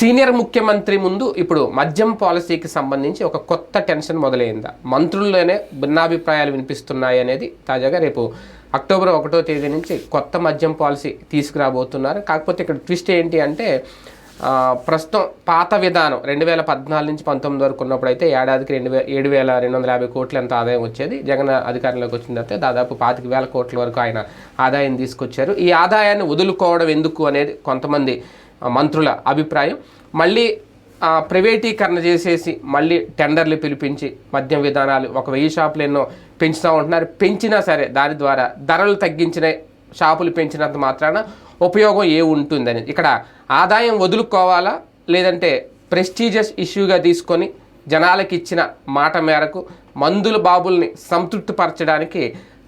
Senior ముఖ్యమంత్రి ముందు ఇప్పుడు మద్యం పాలసీకి సంబంధించి ఒక కొత్త టెన్షన్ మొదలైందా. మంత్రుల్లోనే భిన్నాభిప్రాయాలు వినిపిస్తున్నాయి అనేది తాజాగా రేపు అక్టోబర్ ఒకటో తేదీ నుంచి కొత్త మద్యం పాలసీ తీసుకురాబోతున్నారు. కాకపోతే ఇక్కడ ట్విస్ట్ ఏంటి అంటే ప్రస్తుతం పాత విధానం రెండు వేల పద్నాలుగు నుంచి పంతొమ్మిది వరకు ఉన్నప్పుడు అయితే ఏడాదికి రెండు వే ఏడు వేల రెండు వందల యాభై కోట్ల ఎంత ఆదాయం వచ్చేది. జగన్ అధికారంలోకి వచ్చిన తర్వాత దాదాపు పాతిక వేల కోట్ల వరకు ఆయన ఆదాయం తీసుకొచ్చారు. ఈ ఆదాయాన్ని వదులుకోవడం ఎందుకు అనేది కొంతమంది మంత్రుల అభిప్రాయం. మళ్ళీ ప్రైవేటీకరణ చేసేసి మళ్ళీ టెండర్లు పిలిపించి మద్యం విధానాలు ఒక వెయ్యి షాపులు ఎన్నో పెంచుతూ ఉంటున్నారు. పెంచినా సరే దాని ద్వారా ధరలు తగ్గించిన షాపులు పెంచినంత మాత్రాన ఉపయోగం ఏ ఉంటుందని. ఇక్కడ ఆదాయం వదులుకోవాలా? లేదంటే ప్రెస్టీజియస్ ఇష్యూగా తీసుకొని జనాలకి ఇచ్చిన మాట మేరకు మందుల బాబుల్ని సంతృప్తిపరచడానికి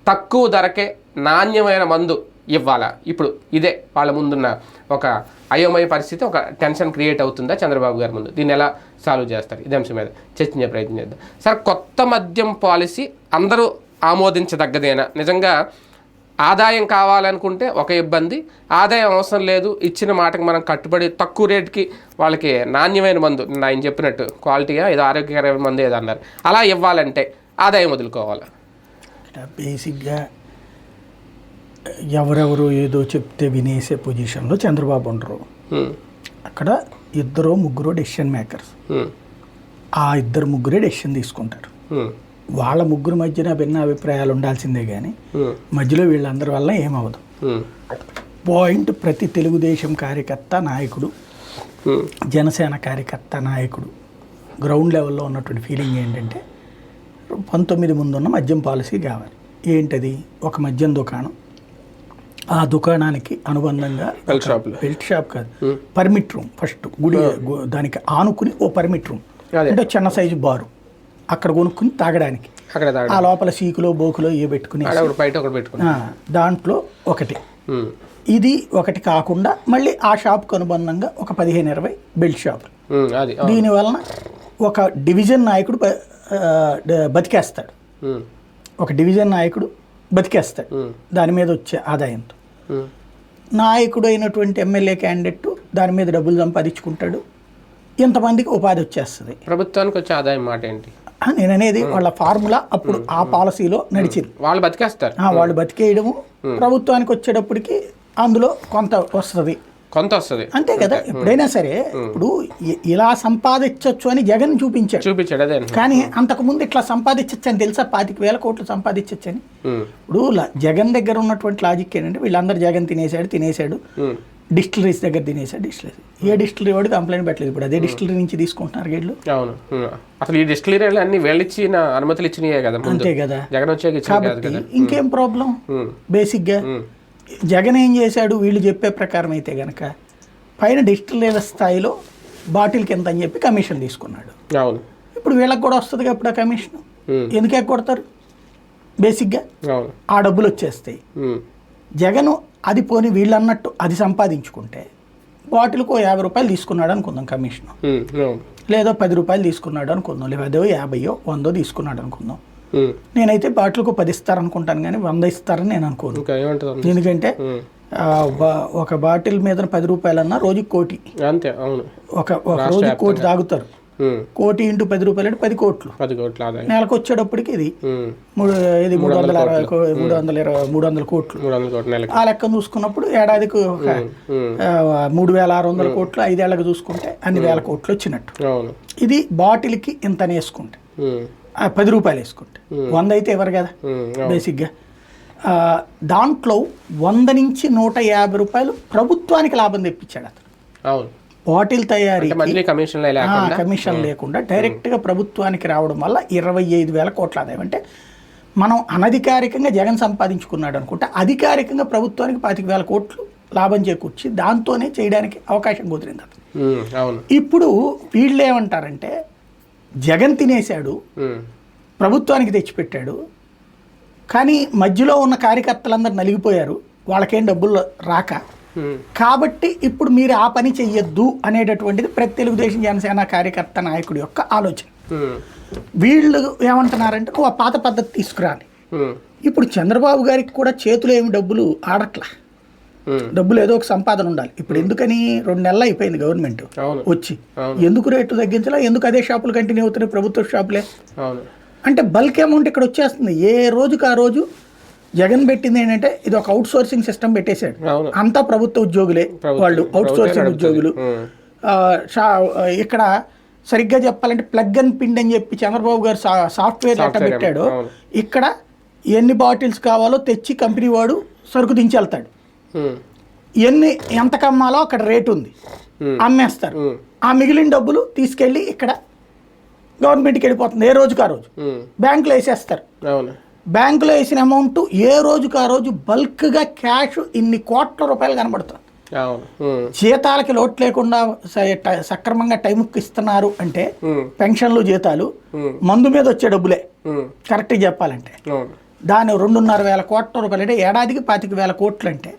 తక్కువ ధరకే నాణ్యమైన మందు ఇవ్వాలా? ఇప్పుడు ఇదే వాళ్ళ ముందున్న ఒక అయోమయ పరిస్థితి ఒక టెన్షన్ క్రియేట్ అవుతుందా చంద్రబాబు గారి ముందు? దీన్ని ఎలా సాల్వ్ చేస్తారు? ఇదే అంశం మీద చర్చించే ప్రయత్నం చేద్దాం. సార్ కొత్త మద్యం పాలసీ అందరూ ఆమోదించదగ్గదేనా? నిజంగా ఆదాయం కావాలనుకుంటే ఒక ఇబ్బంది ఆదాయం అవసరం లేదు ఇచ్చిన మాటకి మనం కట్టుబడి తక్కువ రేటుకి వాళ్ళకి నాణ్యమైన మందు ఆయన చెప్పినట్టు క్వాలిటీగా ఏదో ఆరోగ్యకరమైన మందు ఏదో అన్నారు. అలా ఇవ్వాలంటే ఆదాయం వదులుకోవాలి? బేసిక్గా ఎవరెవరు ఏదో చెప్తే వినేసే పొజిషన్లో చంద్రబాబు ఉండరు. అక్కడ ఇద్దరు ముగ్గురు డెసిషన్ మేకర్స్. ఆ ఇద్దరు ముగ్గురే డెసిషన్ తీసుకుంటారు. వాళ్ళ ముగ్గురు మధ్యన భిన్న అభిప్రాయాలు ఉండాల్సిందే కానీ. మధ్యలో వీళ్ళందరి వల్ల ఏమవదు. పాయింట్ ప్రతి తెలుగుదేశం కార్యకర్త నాయకుడు. జనసేన కార్యకర్త నాయకుడు గ్రౌండ్ లెవెల్లో ఉన్నటువంటి ఫీలింగ్ ఏంటంటే పంతొమ్మిది ముందు ఉన్న మద్యం పాలసీ కావాలి ఏంటది ఒక మద్యం దుకాణం ఆ దుకాణానికి అనుబంధంగా బెల్ట్ షాపులు బెల్ట్ షాప్ కాదు. పర్మిట్ రూమ్ ఫస్ట్ గుడి గు- దానికి ఆనుకుని ఓ పర్మిట్ రూమ్. అంటే చిన్న సైజు బారు. అక్కడ కొనుక్కుని తాగడానికి. ఆ లోపల సీకులో బోకులో ఏ పెట్టుకుని దాంట్లో ఒకటి. హ్మ్. ఇది ఒకటి కాకుండా మళ్ళీ ఆ షాప్కి అనుబంధంగా ఒక పదిహేను ఇరవై బెల్ట్. అది. ఆ. దీని వలన ఒక డివిజన్ నాయకుడు బతికేస్తాడు. ఒక డివిజన్ నాయకుడు బతికేస్తాడు. దాని మీద వచ్చే ఆదాయంతో. నాయకుడు అయినటువంటి ఎమ్మెల్యే క్యాండిడేట్ దాని మీద డబ్బులు సంపాదించుకుంటాడు. ఇంతమందికి ఉపాధి వచ్చేస్తుంది? ప్రభుత్వానికి వచ్చే ఆదాయం మాట ఏంటి? నేను అనేది వాళ్ళ ఫార్ములా అప్పుడు ఆ పాలసీలో నడిచింది. వాళ్ళు బతికేస్తారు. వాళ్ళు బతికేయడము ప్రభుత్వానికి వచ్చేటప్పటికి అందులో కొంత వస్తుంది. కొంత వస్తుంది. అంతే కదా ఎప్పుడైనా సరే ఇప్పుడు ఇలా సంపాదించవచ్చు అని జగన్ చూపించాడు. చూపించాడు అదే. కానీ అంతకుముందు ఇట్లా సంపాదించచ్చు అని తెలుసా? పాతిక వేల కోట్లు సంపాదించచ్చు అని. ఇప్పుడు జగన్ దగ్గర ఉన్నటువంటి లాజిక్ ఏంటంటే వీళ్ళందరూ జగన్ తినేశాడు తినేశాడు. డిస్టిలరీస్ దగ్గర తినేశాడు డిస్టిలరీ. ఏ డిస్టిలరీ వాడు కంప్లైంట్ పెట్టలేదు ఇప్పుడు. అదే డిస్టిలరీ నుంచి తీసుకుంటున్నారు వీళ్ళు. అవును. అసలు ఈ డిస్టిలరీలు అన్ని వీళ్ళు ఇచ్చిన అనుమతులు ఇచ్చినాయే కదా ముందు. అంతే కదా. జగన్ వచ్చాక కదా ఇంకేం ప్రాబ్లం హ్మ్. బేసిక్గా హ్మ్. జగన్ ఏం చేశాడు? వీళ్ళు చెప్పే ప్రకారం అయితే గనక పైన డిస్టిలరీ స్థాయిలో బాటిల్కి ఎంత అని చెప్పి కమిషన్ తీసుకున్నాడు. ఇప్పుడు వీళ్ళకి కూడా వస్తుంది అప్పుడు ఆ కమిషన్. ఎందుకు ఎక్కొడతారు బేసిక్గా ఆ డబ్బులు వచ్చేస్తాయి. జగన్ అది పోని వీళ్ళు అన్నట్టు అది సంపాదించుకుంటే బాటిల్కు యాభై రూపాయలు తీసుకున్నాడు అనుకుందాం కమిషన్. లేదో పది రూపాయలు తీసుకున్నాడు అనుకుందాం. లేదా యాభైయో వందో తీసుకున్నాడు అనుకుందాం. నేనైతే బాటిల్కు పది ఇస్తారనుకుంటాను కానీ వంద ఇస్తారని నేను అనుకోను. ఎందుకంటే బా- ఒక బాటిల్ మీద పది రూపాయలన్నా రోజుకి కోటి. అంతే అవును. ఒక ఒక రోజు కోటి తాగుతారు. హ్మ్. కోటి ఇంటూ పది రూపాయలు అంటే పది కోట్లు. పది కోట్ల నెలకు వచ్చేటప్పటికి ఇది. మూడు ఇది మూడు వందల అరవై మూడు వందల ఇరవై మూడు వందల కోట్లు. ఆ లెక్క చూసుకున్నప్పుడు ఏడాదికి ఒక మూడు వేల ఆరు వందల కోట్లు ఐదేళ్ళకు చూసుకుంటే అన్ని వేల కోట్లు వచ్చినట్టు. ఇది బాటిల్కి ఇంత వేసుకుంటే. పది రూపాయలు వేసుకుంటే. వంద అయితే ఎవరు కదా? బేసిక్గా. దాంట్లో వంద నుంచి నూట యాభై రూపాయలు ప్రభుత్వానికి లాభం తెప్పించాడు అతను. అవును. బాటిల్ తయారీ కమిషన్ లేకుండా? డైరెక్ట్గా ప్రభుత్వానికి రావడం వల్ల ఇరవై ఐదు వేల కోట్ల ఆదాయం. అంటే మనం అనధికారికంగా జగన్ సంపాదించుకున్నాడు అనుకుంటే అధికారికంగా ప్రభుత్వానికి పాతిక వేల కోట్లు లాభం చేకూర్చి దాంతోనే చేయడానికి అవకాశం కుదిరింది అతను. ఇప్పుడు వీళ్ళు ఏమంటారంటే జగన్ తినేశాడు. ప్రభుత్వానికి తెచ్చిపెట్టాడు కానీ మధ్యలో ఉన్న కార్యకర్తలందరూ నలిగిపోయారు వాళ్ళకేం డబ్బులు రాక. కాబట్టి ఇప్పుడు మీరు ఆ పని చెయ్యొద్దు అనేటటువంటిది ప్రతి తెలుగుదేశం జనసేన కార్యకర్త నాయకుడి యొక్క ఆలోచన. వీళ్ళు ఏమంటున్నారంటే ఆ పాత పద్ధతి తీసుకురాని హ్మ్. ఇప్పుడు చంద్రబాబు గారికి కూడా చేతిలో ఏమి డబ్బులు ఆడట్లా. డబ్బులు ఏదో ఒక సంపాదన ఉండాలి. ఇప్పుడు ఎందుకని రెండు నెలలు అయిపోయింది గవర్నమెంట్ వచ్చి. ఎందుకు రేటు తగ్గించాలా? ఎందుకు అదే షాపులు కంటిన్యూ అవుతున్నాయి ప్రభుత్వ షాపులే? అంటే బల్క్ అమౌంట్ ఇక్కడ వచ్చేస్తుంది. ఏ రోజుకి ఆ రోజు జగన్ పెట్టింది ఏంటంటే ఇది ఒక అవుట్ సోర్సింగ్ సిస్టమ్ పెట్టేశాడు అంతా ప్రభుత్వ ఉద్యోగులే వాళ్ళు. Outsourcing. ఉద్యోగులు. షా- ఇక్కడ సరిగ్గా చెప్పాలంటే ప్లగ్ అండ్ పిండ్ అని చెప్పి చంద్రబాబు గారు సాఫ్ట్వేర్ సాఫ్ట్వేర్ పెట్టాడో. ఇక్కడ ఎన్ని బాటిల్స్ కావాలో తెచ్చి కంపెనీ వాడు సరుకు దించి వెళ్తాడు. ఎన్ని ఎంత కమ్మాలో అక్కడ రేటు ఉంది. అమ్మేస్తారు. ఆ మిగిలిన డబ్బులు తీసుకెళ్ళి ఇక్కడ గవర్నమెంట్కి వెళ్ళిపోతుంది ఏ రోజుకి ఆ రోజు. బ్యాంకులో వేసేస్తారు బ్యాంకులో వేసిన అమౌంట్ ఏ రోజుకి ఆ రోజు బల్క్గా క్యాష్ ఇన్ని కోట్ల రూపాయలు కనబడుతుంది. జీతాలకి లోటు లేకుండా సక్రమంగా టైంకి ఇస్తున్నారు అంటే. పెన్షన్లు జీతాలు. మందు మీద వచ్చే డబ్బులే. కరెక్ట్గా చెప్పాలంటే దాని రెండున్నర వేల కోట్ల రూపాయలు అంటే ఏడాదికి పాతిక వేల కోట్లు అంటే.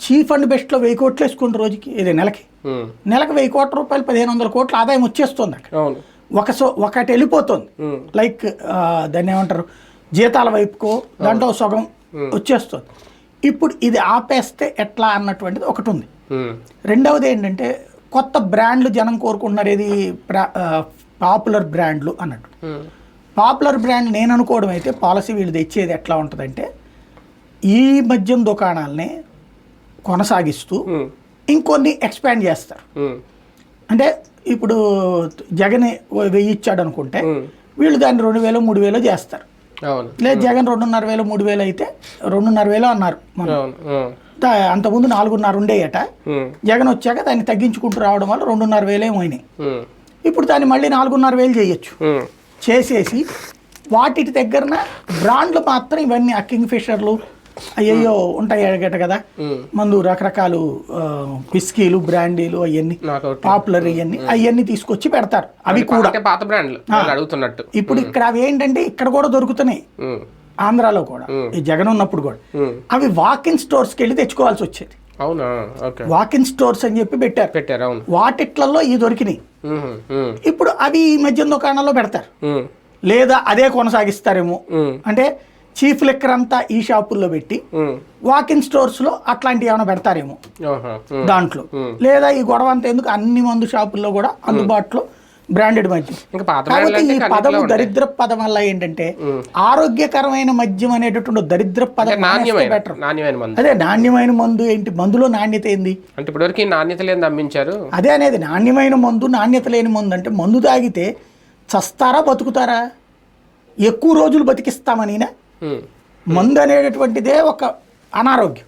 చీఫ్ అండ్ బెస్ట్లో వెయ్యి కోట్లు వేసుకుంటారు రోజుకి ఇది నెలకి. నెలకు వెయ్యి కోట్ల రూపాయలు పదిహేను వందల కోట్ల ఆదాయం వచ్చేస్తుంది అక్కడ. ఒక సో ఒకటి వెళ్ళిపోతుంది. లైక్ దాన్ని ఏమంటారు? జీతాల వైపుకో దాంట్లో సగం వచ్చేస్తుంది. ఇప్పుడు ఇది ఆపేస్తే ఎట్లా అన్నటువంటిది ఒకటి ఉంది. రెండవది ఏంటంటే కొత్త బ్రాండ్లు జనం కోరుకుంటున్నారు ఆ, పాపులర్ బ్రాండ్లు అన్నట్టు. పాపులర్ బ్రాండ్ నేను అనుకోవడం అయితే పాలసీ వీళ్ళు తెచ్చేది ఎట్లా ఉంటుందంటే ఈ మద్యం దుకాణాలని కొనసాగిస్తూ. ఇంకొన్ని ఎక్స్పాండ్ చేస్తారు. అంటే ఇప్పుడు జగన్ వెయ్యి ఇచ్చాడు అనుకుంటే. వీళ్ళు దాన్ని రెండు వేలు మూడు వేలు చేస్తారు లేదు జగన్ రెండున్నర వేలు మూడు వేలు అయితే రెండున్నర వేలు అన్నారు అంతకుముందు నాలుగున్నర ఉండేయట. జగన్ వచ్చాక దాన్ని తగ్గించుకుంటూ రావడం వల్ల రెండున్నర వేలే పోయినాయి. ఇప్పుడు దాన్ని మళ్ళీ నాలుగున్నర వేలు చేయొచ్చు. చేసేసి వాటి దగ్గరన బ్రాండ్లు మాత్రం ఇవన్నీ ఆ కింగ్ ఫిషర్లు అయ్యయ్యో ఉంటాయి అడగట కదా. మందు రకరకాలు విస్కీలు బ్రాండీలు అవన్నీ పాపులర్ అవన్నీ అవన్నీ తీసుకొచ్చి పెడతారు. అవి కూడా. పాత బ్రాండ్లు అడుగుతున్నట్టు. ఇప్పుడు ఇక్కడ అవి ఏంటంటే ఇక్కడ కూడా దొరుకుతున్నాయి. ఆంధ్రాలో కూడా. ఈ జగన్ ఉన్నప్పుడు కూడా. అవి వాకిన్ స్టోర్స్కి వెళ్ళి తెచ్చుకోవాల్సి వచ్చేది. అవునా ఓకే వాకిన్ స్టోర్స్ అని చెప్పి పెట్టారు పెట్టారు అవును వాటిట్లలో ఇవి దొరికినాయి. ఇప్పుడు అవి ఈ మధ్య దుకాణాల్లో పెడతారు. లేదా అదే కొనసాగిస్తారేమో. అంటే చీఫ్ లెక్కర్ అంతా ఈ షాపుల్లో పెట్టి. వాకిన్ స్టోర్స్లో అట్లాంటివి ఏమైనా పెడతారేమో. దాంట్లో లేదా ఈ గొడవ అంతా ఎందుకు అన్ని మందు షాపుల్లో కూడా అందుబాటులో బ్రాండెడ్ మద్యం. బ్రాండ్లు ఈ పదము. దరిద్ర పదం వల్ల ఏంటంటే ఆరోగ్యకరమైన మద్యం అనేటటువంటి దరిద్ర పదం అదే నాణ్యమైన మందు ఏంటి? మందులో నాణ్యత ఏంది? అంటే ఇప్పటివరకు నాణ్యత లేని అమ్మించారు అదే అనేది నాణ్యమైన మందు నాణ్యత లేని మందు అంటే మందు తాగితే చస్తారా బతుకుతారా? ఎక్కువ రోజులు బతికిస్తామనినా. మందు అనేటటువంటిదే ఒక అనారోగ్యం.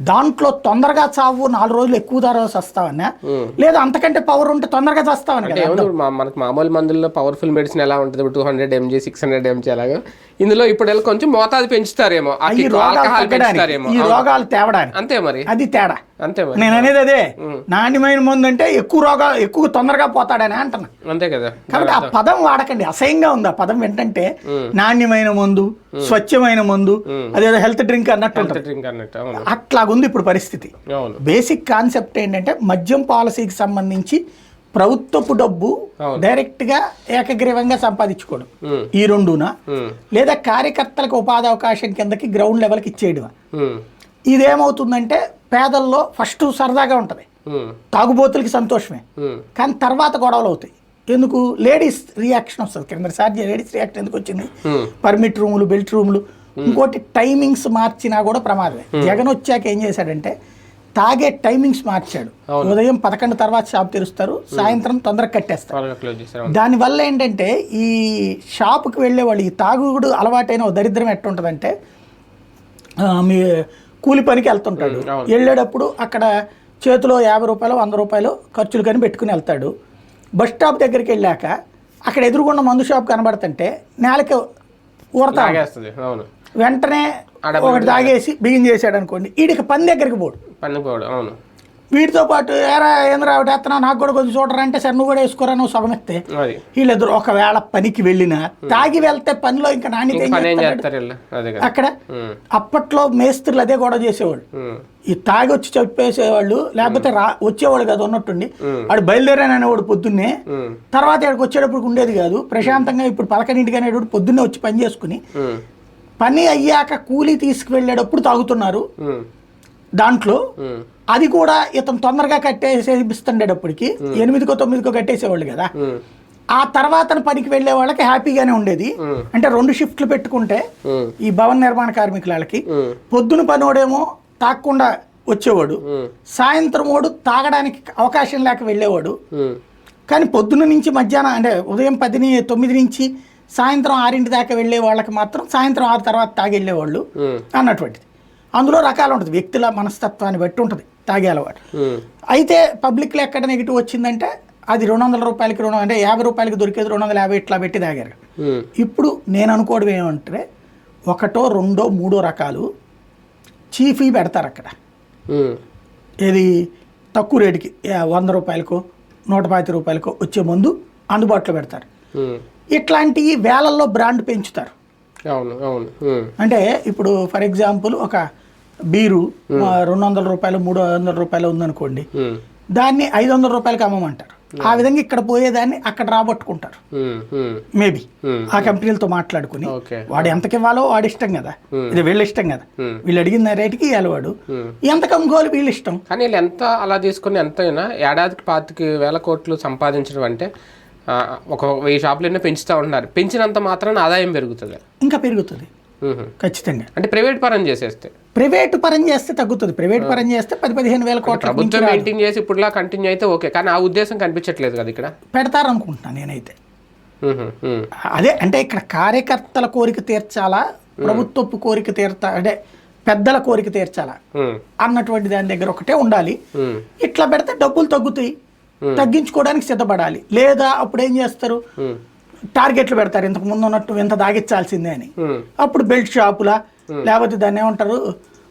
దాంట్లో తొందరగా చావు నాలుగు రోజులు ఎక్కువ ధర వస్తావన్నా. లేదా అంతకంటే పవర్ ఉంటే తొందరగా చస్తావని అంటే కదా ఏమన్నా ఇప్పుడు మా- మనకి మామూలు మందుల్లో పవర్ఫుల్ మెడిసిన్ ఎలా ఉంటుంది? Two hundred MG six hundred MG అలాగా. ఇందులో ఇప్పుడు కొంచెం మోతాదు పెంచుతారేమో ఈ. రోగాలు తేవడానికి. అంతే మరి. అది తేడా. అంతే నేను అనేది అదే. నాణ్యమైన మందు అంటే ఎక్కువ రోగాలు ఎక్కువ తొందరగా పోతాడని అంటున్నా. అంతే కదా. కాబట్టి ఆ పదం వాడకండి. అసహ్యంగా ఉంది ఆ పదం ఏంటంటే నాణ్యమైన మందు స్వచ్ఛమైన మందు అదేదో హెల్త్ డ్రింక్ అన్నట్టు డ్రింక్ అన్నట్టు అట్లాగుంది ఇప్పుడు పరిస్థితి. బేసిక్ కాన్సెప్ట్ ఏంటంటే మద్యం పాలసీకి సంబంధించి ప్రభుత్వపు డబ్బు. డైరెక్ట్గా ఏకగ్రీవంగా సంపాదించుకోవడం. ఈ రెండునా. లేదా కార్యకర్తలకు ఉపాధి అవకాశం కిందకి గ్రౌండ్ లెవెల్కి ఇచ్చేయడం. ఇదేమవుతుందంటే పేదల్లో ఫస్ట్ సరదాగా ఉంటుంది. తాగుబోతులకి సంతోషమే. కానీ తర్వాత గొడవలు అవుతాయి. ఎందుకు? లేడీస్ రియాక్షన్ వస్తుంది. కిందసారి లేడీస్ రియాక్షన్ ఎందుకు వచ్చింది. పర్మిట్ రూములు బెల్ట్ రూములు ఇంకోటి టైమింగ్స్ మార్చినా కూడా ప్రమాదమే. జగన్ వచ్చాక ఏం చేశాడంటే తాగే టైమింగ్స్ మార్చాడు. ఉదయం పదకొండు తర్వాత షాప్ తెరుస్తారు. సాయంత్రం తొందరగా కట్టేస్తారు. దానివల్ల ఏంటంటే ఈ షాపుకి వెళ్ళే వాళ్ళు ఈ తాగుడు అలవాటైన దరిద్రం ఎట్టుంటుందంటే మీ కూలి పనికి వెళ్తుంటాడు. వెళ్ళేటప్పుడు అక్కడ చేతిలో యాభై రూపాయలు వంద రూపాయలు ఖర్చులు కానీ పెట్టుకుని వెళ్తాడు. బస్ స్టాప్ దగ్గరికి వెళ్ళాక అక్కడ ఎదురుగున్న మందు షాప్ కనబడుతుంటే నేలకి ఊరతా వెంటనే ఒకటి తాగేసి బిగిన్ చేశాడు అనుకోండి. వీడికి పని దగ్గరికి పోడు. పన్నుకోవడం అవును. వీటితో పాటు ఏరా ఏంద్రా ఎత్తనా నాకు కూడా కొంచెం చూడరా అంటే సరే నువ్వు కూడా వేసుకోరా? నువ్వు సగం ఎత్తే. వీళ్ళిద్దరు ఒకవేళ పనికి వెళ్ళినా తాగి వెళ్తే పనిలో ఇంకా నాణ్యత అక్కడ. అప్పట్లో మేస్త్రులు అదే గొడవ చేసేవాళ్ళు. ఈ తాగి వచ్చి చెప్పేసేవాళ్ళు లేకపోతే రా వచ్చేవాడు కదా ఉన్నట్టుండి. వాడు బయలుదేరాననేవాడు పొద్దున్నే. తర్వాత ఇక్కడికి వచ్చేటప్పుడు ఉండేది కాదు. ప్రశాంతంగా ఇప్పుడు పలకనింటికి అనేవాడు పొద్దున్నే వచ్చి పని చేసుకుని. పని అయ్యాక కూలీ తీసుకువెళ్ళేటప్పుడు తాగుతున్నారు. దాంట్లో అది కూడా ఇతను తొందరగా కట్టేసేపిస్తుండేటప్పటికి ఎనిమిదికో తొమ్మిదికో కట్టేసేవాళ్ళు కదా. ఆ తర్వాత పనికి వెళ్ళే వాళ్ళకి హ్యాపీగానే ఉండేది. అంటే రెండు షిఫ్ట్లు పెట్టుకుంటే ఈ భవన నిర్మాణ కార్మికులకి పొద్దున పనోడేమో తాగకుండా వచ్చేవాడు. సాయంత్రం వాడు తాగడానికి అవకాశం లేక వెళ్ళేవాడు. కానీ పొద్దున్న నుంచి మధ్యాహ్నం అంటే ఉదయం పదిని తొమ్మిది నుంచి సాయంత్రం ఆరింటి దాకా వెళ్ళే వాళ్ళకి మాత్రం సాయంత్రం ఆరు తర్వాత తాగి వెళ్ళేవాళ్ళు అన్నటువంటిది. అందులో రకాలు ఉంటుంది. వ్యక్తుల మనస్తత్వాన్ని బట్టి ఉంటుంది. తాగే అలవాటు. అయితే పబ్లిక్లో ఎక్కడ నెగిటివ్ వచ్చిందంటే అది రెండు వందల రూపాయలకి రెండు అంటే యాభై రూపాయలకి దొరికేది రెండు వందల యాభై ఇట్లా పెట్టి తాగారు. ఇప్పుడు నేను అనుకోవడం ఏమంటే ఒకటో రెండో మూడో రకాలు చీఫీ పెడతారు అక్కడ. ఏది? తక్కువ రేటుకి వంద రూపాయలకో నూట పాతి రూపాయలకో వచ్చే ముందు అందుబాటులో పెడతారు. ఉమ్, ఇట్లాంటివి వేలల్లో బ్రాండ్ పెంచుతారు. అవును అవును. అంటే ఇప్పుడు ఫర్ ఎగ్జాంపుల్ ఒక బీరు రెండు వందల రూపాయలు మూడు వందల రూపాయలు ఉందనుకోండి దాన్ని ఐదు వందల రూపాయలకి అమ్మమంటారు. ఆ విధంగా ఇక్కడ పోయేదాన్ని అక్కడ రాబట్టుకుంటారు. మేబీ. ఆ కంపెనీలతో మాట్లాడుకుని వాడు ఎంతకి ఇవ్వాలో వాడి ఇష్టం కదా. ఇది వీళ్ళ ఇష్టం కదా. వీళ్ళు అడిగిన రేటుకి ఇవ్వాలి వాడు ఉమ్. ఎంతకు అమ్ముకోవాలి వీళ్ళ ఇష్టం? కానీ వీళ్ళు ఎంత అలా తీసుకుని ఎంతైనా ఏడాదికి పాతికి వేల కోట్లు సంపాదించడం అంటే ఒక వెయ్యి షాపులన్నీ పెంచుతూ ఉంటున్నారు. పెంచినంత మాత్రాన ఆదాయం పెరుగుతుంది. ఇంకా పెరుగుతుంది. ఖచ్చితంగా. అంటే ప్రైవేట్ పరం చేసేస్తే. ప్రైవేటు పరం చేస్తే తగ్గుతుంది. ప్రైవేట్ పరం చేస్తే పది పదిహేను వేల కోట్ల ప్రభుత్వం మెయింటైన్ చేసి ఇప్పుడులా కంటిన్యూ అయితే ఓకే. కానీ ఆ ఉద్దేశం కనిపించట్లేదు కదా ఇక్కడ? పెడతారనుకుంటున్నాను నేనైతే. అదే అంటే ఇక్కడ కార్యకర్తల కోరిక తీర్చాలా? ప్రభుత్వపు కోరిక తీర్చా? అంటే పెద్దల కోరిక తీర్చాలా? అన్నటువంటి దాని దగ్గర ఒకటే ఉండాలి. ఇట్లా పెడితే డబ్బులు తగ్గుతాయి. తగ్గించుకోవడానికి సిద్ధపడాలి. లేదా అప్పుడు ఏం చేస్తారు? టార్గెట్లు పెడతారు. ఇంతకు ముందు ఉన్నట్టు ఇంత దాగించాల్సిందే అని. అప్పుడు బెల్ట్ షాపులా లేకపోతే దాన్ని ఏమంటారు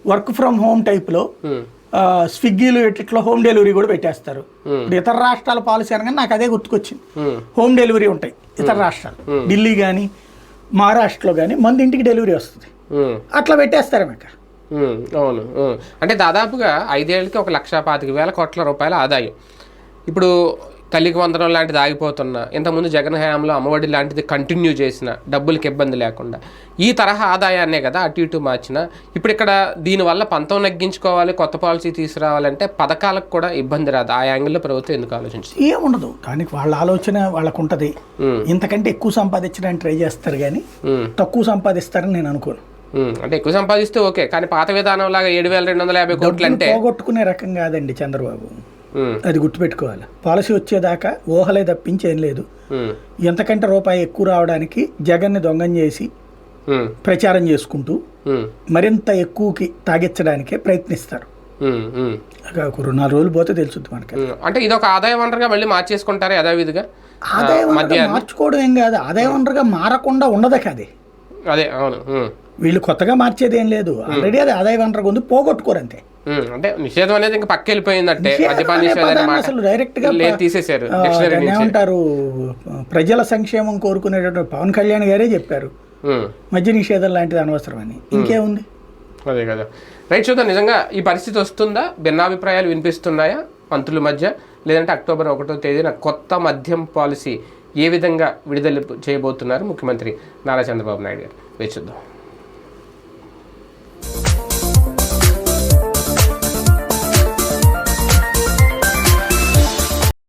వర్క్ ఫ్రమ్ హోమ్ టైప్లో స్విగ్గీలు ఇట్లా హోమ్ డెలివరీ కూడా పెట్టేస్తారు. ఇప్పుడు ఇతర రాష్ట్రాల పాలసీ అనగానే నాకు అదే గుర్తుకొచ్చింది. హోమ్. డెలివరీ ఉంటాయి ఇతర రాష్ట్రాలు. ఢిల్లీ కానీ మహారాష్ట్రలో కానీ మంది ఇంటికి డెలివరీ వస్తుంది. అట్లా పెట్టేస్తారు ఉమ్, అవును. అంటే దాదాపుగా ఐదేళ్ళకి ఒక లక్ష పాతిక వేల కోట్ల రూపాయల ఆదాయం. ఇప్పుడు తల్లికి వందనం లాంటిది ఆగిపోతున్నా ఇంతకుముందు జగన్ హయాంలో అమ్మఒడి లాంటిది కంటిన్యూ చేసిన డబ్బులకి ఇబ్బంది లేకుండా. ఈ తరహా ఆదాయాన్నే కదా అటు ఇటు మార్చిన. ఇప్పుడు ఇక్కడ దీనివల్ల పంతం నగ్గించుకోవాలి కొత్త పాలసీ తీసుకురావాలంటే పథకాలకు కూడా ఇబ్బంది రాదు. ఆ యాంగిల్లో ప్రభుత్వం ఎందుకు ఆలోచించింది? ఏం ఉండదు దానికి వాళ్ళ ఆలోచన వాళ్ళకు ఉంటుంది ఇంతకంటే ఎక్కువ సంపాదించడానికి ట్రై చేస్తారు కానీ తక్కువ సంపాదిస్తారని నేను అనుకోను. అంటే ఎక్కువ సంపాదిస్తే ఓకే కానీ పాత విధానం లాగా ఏడు వేల రెండు వందల యాభై కోట్లు అంటే పోగొట్టుకునే రకం కాదండి చంద్రబాబు. అది గుర్తుపెట్టుకోవాలి. పాలసీ వచ్చేదాకా ఊహలే తప్పించి లేదు. ఉమ్, ఎంతకంటే రూపాయి ఎక్కువ రావడానికి జగన్ని దొంగం చేసి ఉమ్, ప్రచారం చేసుకుంటూ మరింత ఎక్కువకి తాగించడానికే ప్రయత్నిస్తారు. నాలుగు రోజులు పోతే తెలుస్తుంది మనకి. అంటే ఇది ఒక ఆదాయ వనరుగా మళ్ళీ మార్చేసుకుంటారు యథావిధిగా? ఆదాయ మార్చుకోవడం ఏం కాదు. ఆదాయ వనరుగా మారకుండా ఉండదు అది. అదే అవును. వీళ్ళు కొత్తగా మార్చేది ఏం లేదు. ఆల్రెడీ అది ఆదాయ వనరుగా ఉంది పోగొట్టుకోరు అంతే. అంటే నిషేధం అనేది ఇంకా పక్క వెళ్ళిపోయిందంటే అనే అసలు డైరెక్ట్గా తీసేశారు ఏమంటారు? ప్రజల సంక్షేమం కోరుకునేటటువంటి పవన్ కళ్యాణ్ గారే చెప్పారు. మద్య నిషేధం లాంటిది అనవసరమని. ఇంకేముంది? అదే కదా. రైట్ చూద్దాం నిజంగా ఈ పరిస్థితి వస్తుందా? భిన్నాభిప్రాయాలు వినిపిస్తున్నాయా మంత్రుల మధ్య? లేదంటే అక్టోబర్ ఒకటో తేదీన కొత్త మద్యం పాలసీ ఏ విధంగా విడుదల చేయబోతున్నారు ముఖ్యమంత్రి నారా చంద్రబాబు నాయుడు గారు? వేచి చూద్దాం.